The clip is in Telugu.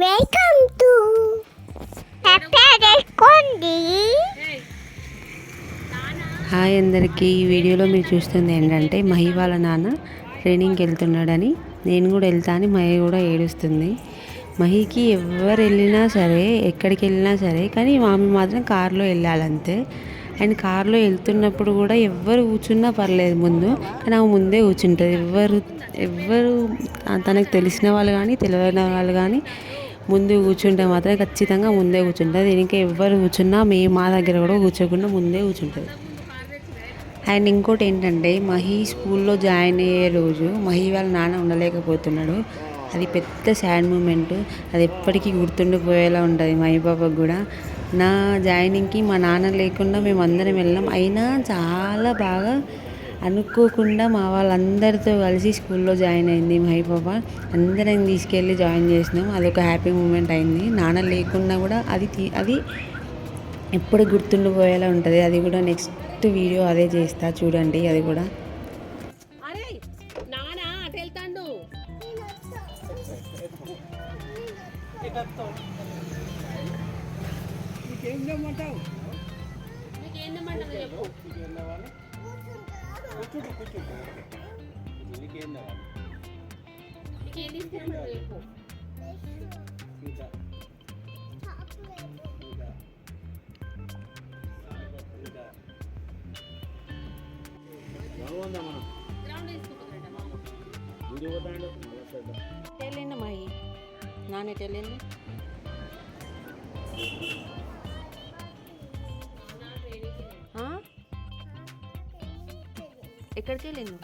వెల్కమ్ టు హాయ్ అందరికీ ఈ వీడియోలో మీరు చూస్తుంది ఏంటంటే మహి వాళ్ళ నాన్న ట్రైనింగ్కి వెళ్తున్నాడని. నేను కూడా వెళ్తా అని మహి కూడా ఏడుస్తుంది. మహికి ఎవరు వెళ్ళినా సరే ఎక్కడికి వెళ్ళినా సరే కానీ మామి మాత్రం కారులో వెళ్ళాలంతే. అండ్ కారులో వెళ్తున్నప్పుడు కూడా ఎవ్వరు కూర్చున్నా పర్లేదు ముందు కానీ ఆమె ముందే కూర్చుంటుంది. ఎవ్వరు ఎవ్వరు తనకు తెలిసిన వాళ్ళు కానీ తెలియని వాళ్ళు కానీ ముందు కూర్చుంటే మాత్రం ఖచ్చితంగా ముందే కూర్చుంటుంది. దీనికి ఎవరు కూర్చున్నా మేము మా దగ్గర కూడా కూర్చోకుండా ముందే కూర్చుంటుంది. అండ్ ఇంకోటి ఏంటంటే మహి స్కూల్లో జాయిన్ అయ్యే రోజు మహి వాళ్ళ నాన్న ఉండలేకపోతున్నాడు. అది పెద్ద సాడ్ మూమెంట్. అది ఎప్పటికీ గుర్తుండిపోయేలా ఉంటుంది మహి బాబాకు కూడా. నా జాయినింగ్కి మా నాన్న లేకుండా మేము అందరం వెళ్ళాం. అయినా చాలా బాగా అనుకోకుండా మా వాళ్ళందరితో కలిసి స్కూల్లో జాయిన్ అయింది మహి బాబా. అందరం తీసుకెళ్ళి జాయిన్ చేసినాం. అదొక హ్యాపీ మూమెంట్ అయింది. నాన్న లేకున్నా కూడా అది తీ- అది ఎప్పుడు గుర్తుండిపోయేలా ఉంటుంది. అది కూడా నెక్స్ట్ వీడియో అదే చేస్తా. చూడండి అది కూడా. అరే నానా అటు వెళ్తాండు నీకేం తెమ్మంటావు చెప్పు మహి నాన్న వెళ్ళిండు ఎక్కడికి వెళ్ళింది